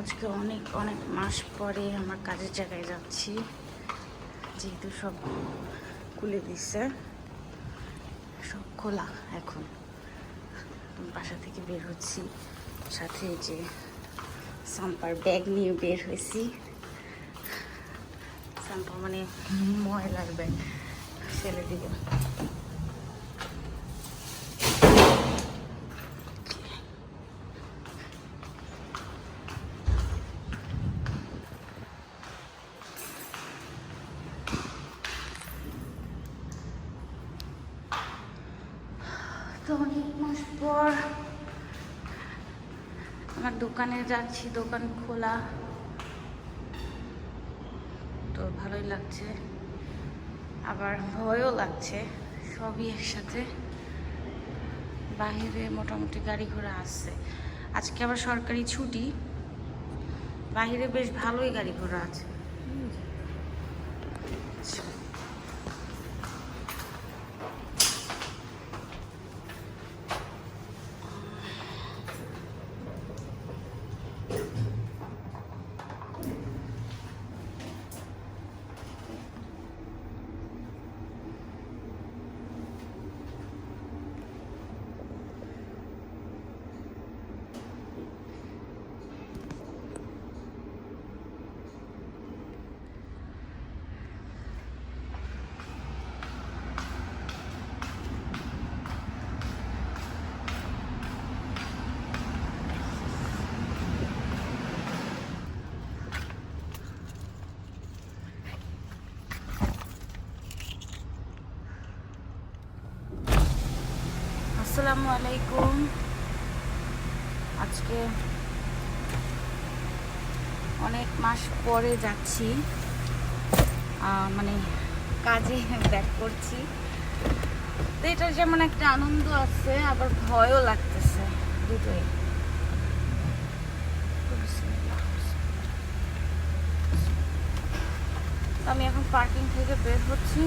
আজকে অনেক অনেক মাস পরে আমার কাজের জায়গায় যাচ্ছি। যেহেতু সব খুলে দিচ্ছে সব খোলা এখন। বাসা থেকে বের হচ্ছি। সাথে যে সাম্পার ব্যাগ নিয়ে বের হয়েছি। সাম্পা মানে ময়লার ব্যাগ। ফেলে দিব তো অনেক মাস পর আমার দোকানে যাচ্ছি, দোকান খোলা। তো ভালোই লাগছে। আবার ভয়ও লাগছে, সবই একসাথে। বাহিরে মোটামুটি গাড়ি ঘোড়া আসছে আজকে আবার সরকারি ছুটি। বাহিরে বেশ ভালোই গাড়ি ঘোড়া আছে। আসসালামু আলাইকুম। আজকে অনেক মাস পরে যাচ্ছি। মানে কাজে ব্যাক করছি। তো এটা যেমন একটা আনন্দ আছে, আবার ভয়ও লাগতেছে দুটোই। আমি এখন পার্কিং থেকে বের হচ্ছি।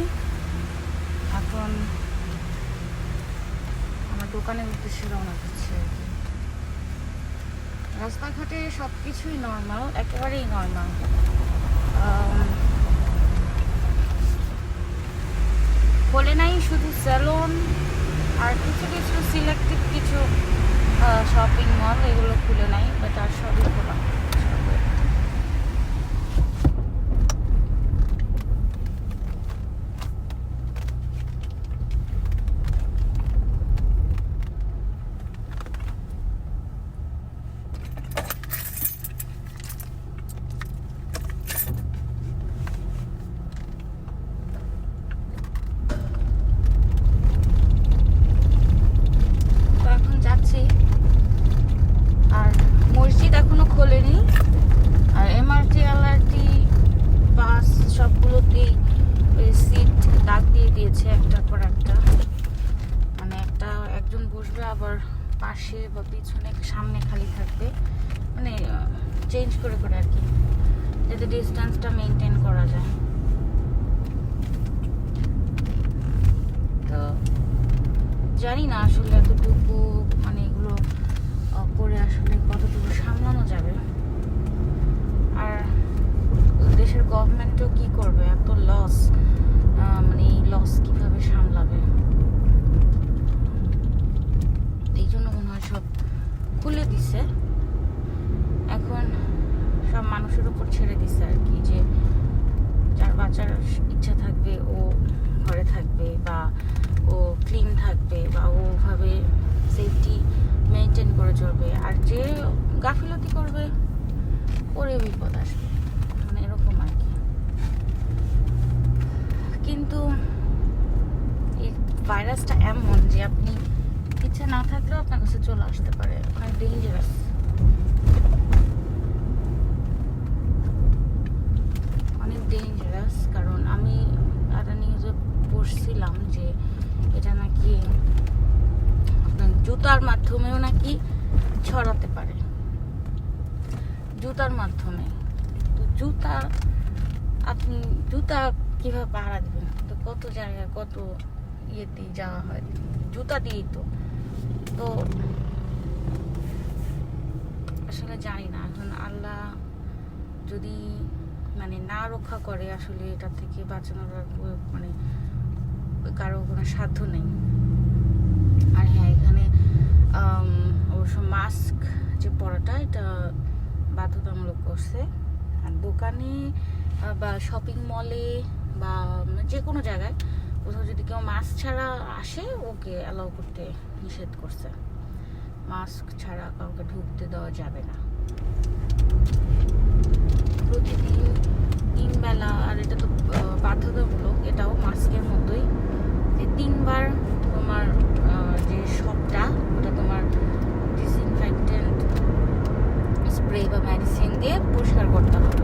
এখন দোকানের উদ্দেশ্যে রওনা দিচ্ছে আর কি। রাস্তাঘাটে সব কিছুই নর্মাল একেবারেই নর্মাল খোলে নাই শুধু স্যালন আর কিছু কিছু সিলেক্টিভ কিছু শপিং মল এগুলো খুলে নাই বাট আর সবই খোলা তো এখন যাচ্ছি আর মসজিদ এখনও খোলেনি আর এমআরটি এলআরটি বাস সবগুলোতেই ওই সিট দিয়ে একটার পর একটা। মানে একটা একজন বসবে, আবার পাশে বা পিছনে, সামনে খালি থাকবে। মানে চেঞ্জ করে করে আর কি, যাতে ডিস্টেন্সটা মেনটেন করা যায়। তো, জানি না আসলে এতটুকু মানে এগুলো করে আসলে কতটুকু সামলানো যাবে। আর দেশের গভর্নমেন্টও কি করবে? এত লস মানে এই লস কীভাবে সামলাবে? এই জন্য মনে হয় সব খুলে দিছে। এখন সব মানুষের উপর ছেড়ে দিছে আর কি, যে যার বাঁচার ইচ্ছা থাকবে, ও ঘরে থাকবে বা ও ক্লিন থাকবে বা ওভাবে সেফটি মেনটেন করে চলবে। আর যে গাফিলতি করবে ওরে বিপদ আসবে মানে এরকম আর কি কিন্তু এই ভাইরাসটা এমন যে আপনি ইচ্ছা না থাকলেও আপনার কাছে চলে আসতে পারে। অনেক ডেঞ্জারাস অনেক ডেঞ্জারাস কারণ আমি একটা নিউজে পড়ছিলাম যে এটা নাকি আপনার জুতার মাধ্যমেও নাকি ছড়াতে পারে। জুতার মাধ্যমে। তো জুতা আপনি জুতা কীভাবে পাহারা দিবেন? তো কত জায়গায় কত ইয়েতেই যাওয়া হয় জুতা দিয়েই তো তো আসলে জানি না, এখন আল্লাহ যদি মানে না রক্ষা করে, আসলে এটা থেকে বাঁচানোর মানে কারও কোনো সাধ্য নেই। আর হ্যাঁ এখানে অবশ্য মাস্ক যে পরাটা, এটা বাধ্যতামূলক করছে। আর দোকানে বা শপিং মলে বা যে কোনো জায়গায় কোথাও যদি কেউ মাস্ক ছাড়া আসে, ওকে অ্যালাউ করতে নিষেধ করছে। মাস্ক ছাড়া কাউকে ঢুকতে দেওয়া যাবে না প্রতিদিন তিন বেলা আর এটা তো আহ, বাধ্যতামূলক এটাও মাস্কের মতোই যে তিনবার তোমার আহ, যে শপটা ওটা তোমার ডিসইনফেক্টেন্ট স্প্রে বা মেডিসিন দিয়ে পরিষ্কার করতে হবে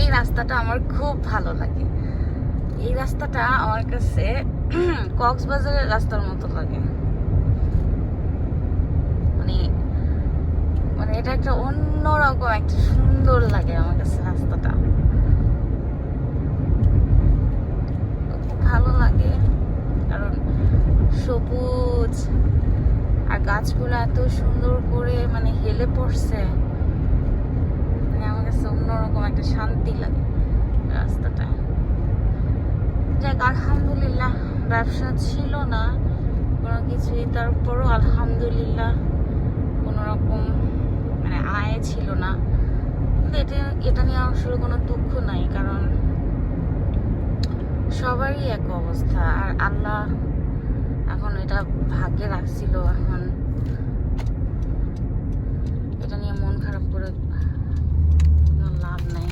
এই রাস্তাটা আমার খুব ভালো লাগে। এই রাস্তাটা আমার কাছে কক্সবাজারের রাস্তার মতো লাগে। মানে মানে এটা একটা অন্যরকম, একটা সুন্দর লাগে আমার কাছে রাস্তাটা। খুব ভালো লাগে, কারণ সবুজ, আর গাছগুলো এত সুন্দর করে মানে হেলে পড়ছে। মানে আমার কাছে অন্যরকম একটা শান্তি লাগে। রাস্তাটা। যাক, আলহামদুলিল্লাহ, ব্যবসা ছিল না, কোনো কিছুই। তারপরও আলহামদুলিল্লাহ কোনো রকম মানে আয় ছিল না। এটা এটা নিয়ে আসলে কোনো দুঃখ নাই, কারণ সবারই এক অবস্থা। আর আল্লাহ এখন এটা ভাগ্যে রাখছিল, এখন এটা নিয়ে মন খারাপ করে কোনো লাভ নাই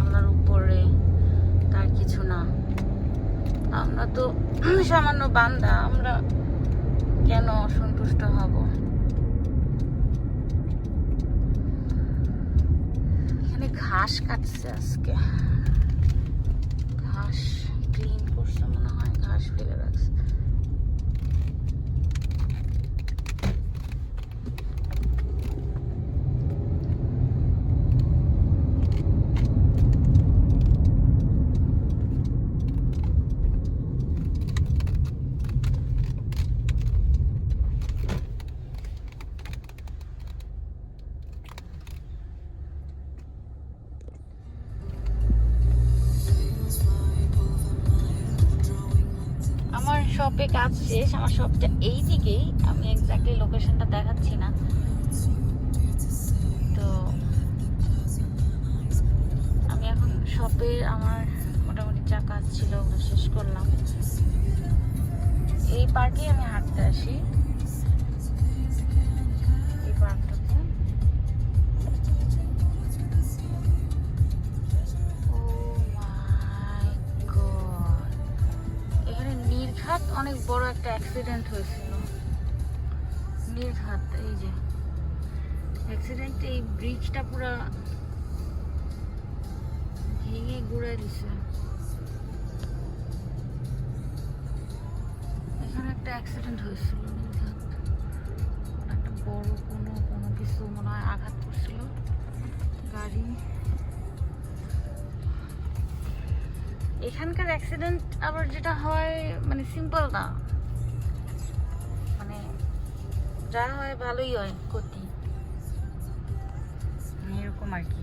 আল্লাহর উপরে তার কিছু না তো সামান্য বান্দা, আমরা কেন অসন্তুষ্ট হব? এখানে ঘাস কাটছে আজকে। ঘাস ক্লিন করছে মনে হয়, ঘাস ফেলে রাখছে। কাজ শেষ, আমার সবটা এই দিকেই আমি এক্স্যাক্টলি লোকেশনটা দেখাচ্ছি না। তো আমি এখন শপে আমার মোটামুটি যা কাজ ছিল ওগুলো শেষ করলাম। এই পার্কেই আমি হাঁটতে আসি। নির্ঘাত অনেক বড় একটা অ্যাক্সিডেন্ট হয়েছিল। নির্ঘাত এই যে। অ্যাক্সিডেন্টে এই ব্রিজটা পুরো ভেঙে ঘুরে দিছে। এখানে একটা অ্যাক্সিডেন্ট হয়েছিল নির্ঘাত একটা বড় কোনো কোনো কিছু মনে হয় আঘাত করছিল। গাড়ি। এখানকার অ্যাক্সিডেন্ট আবার যেটা হয় মানে সিম্পল না। মানে যা হয় ভালোই হয় ক্ষতি। মানে এরকম আর কি।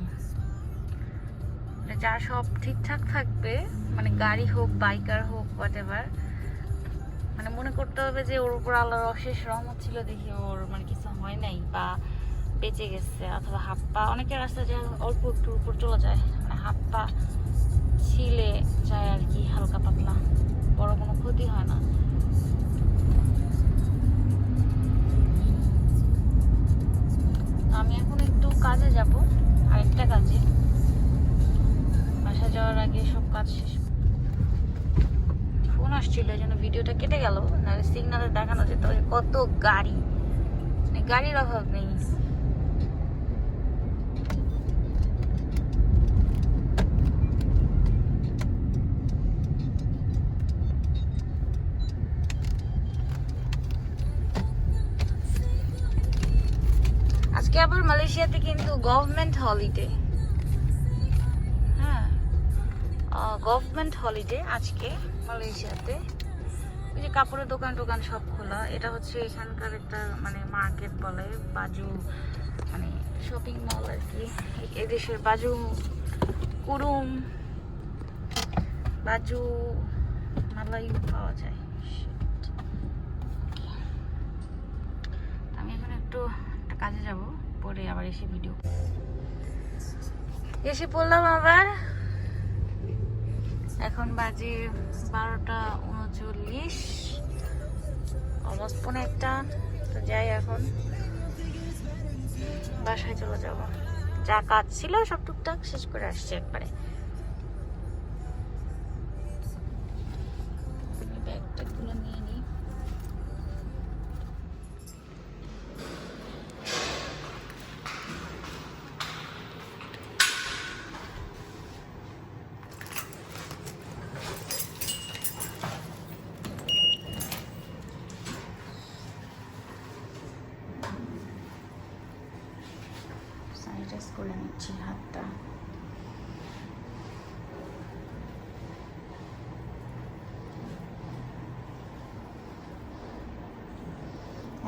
মানে যা সব ঠিকঠাক থাকবে মানে গাড়ি হোক বাইকার হোক হোয়াট এভার মানে মনে করতে হবে যে ওর উপর আল্লাহর অশেষ রহমত ছিল দেখি ওর মানে কিছু হয় নাই বা বেঁচে গেছে অথবা হাত পা অনেকের রাস্তায় যে অল্প একটু উপর চলে যায় মানে হাত পা ছিলে যায় আর কি হালকা পাতলা। বড় কোনো ক্ষতি হয় না। আমি এখন একটু কাজে যাব, আরেকটা কাজে। বাসা যাওয়ার আগে সব কাজ শেষ। ফোন আসছিল, এই জন্য ভিডিওটা কেটে গেল। নাহলে সিগনালে দেখানো যেত কত গাড়ি। মানে গাড়ির অভাব নেই। আজকে আবার মালয়েশিয়াতে কিন্তু গভর্নমেন্ট হলিডে হ্যাঁ। গভর্নমেন্ট হলিডে আজকে মালয়েশিয়াতে। ওই যে কাপড়ের দোকান টোকান সব খোলা। এটা হচ্ছে এখানকার একটা মানে মার্কেট বলে, বাজু মানে শপিং মল আর কি। এদেশের বাজু, কুরুম, বাজু মালাই পাওয়া যায়. আমি এখন একটু একটা কাজে যাব। পরে আবার এসে ভিডিও এসে পড়লাম আবার। এখন বাজে বারোটা উনচল্লিশ অলমোস্ট পনেরো একটা তো যাই এখন, বাসায় চলে যাব। যা কাজ ছিল সব টুকটাক শেষ করে আসছে একবারে ব্যাগটা গুলো নিয়ে নিই স্যানিটাইজ করে নিচ্ছি হাতটা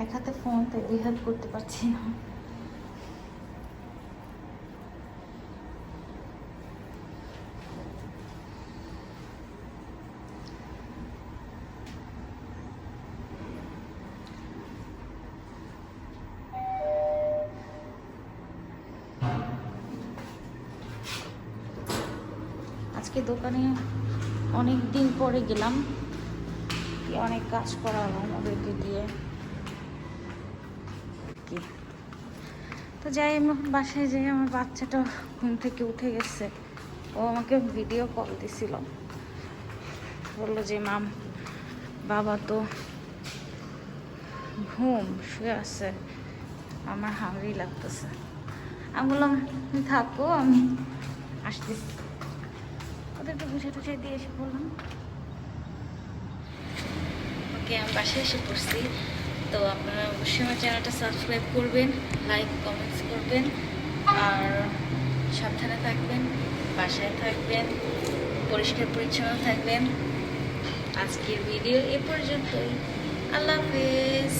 এক হাতে ফোন তাই দুই হাত করতে পারছি না। আজকে দোকানে অনেক দিন পরে গেলাম। অনেক কাজ করালাম ওদেরকে দিয়ে। তো যাই, আমি বাসায় যাই আমার বাচ্চাটা ঘুম থেকে উঠে গেছে। ও আমাকে ভিডিও কল দিছিল। বলল যে, মাম, বাবা তো ঘুম, শুয়ে আছে। আমার হাঙ্গরি লাগতেছে। আমি বললাম, "তুমি থাকো, আমি আসতেছি। ওদেরকে বুঝে টুঝে দিয়ে এসে বললাম, ওকে, আমি বাসায় এসে পড়ছি। তো আপনারা অবশ্যই আমার চ্যানেলটা সাবস্ক্রাইব করবেন, লাইক, কমেন্টস করবেন, আর সাবধানে থাকবেন, বাসায় থাকবেন, পরিষ্কার পরিচ্ছন্ন থাকবেন। আজকের ভিডিও এ পর্যন্তই। আল্লাহ হাফেজ।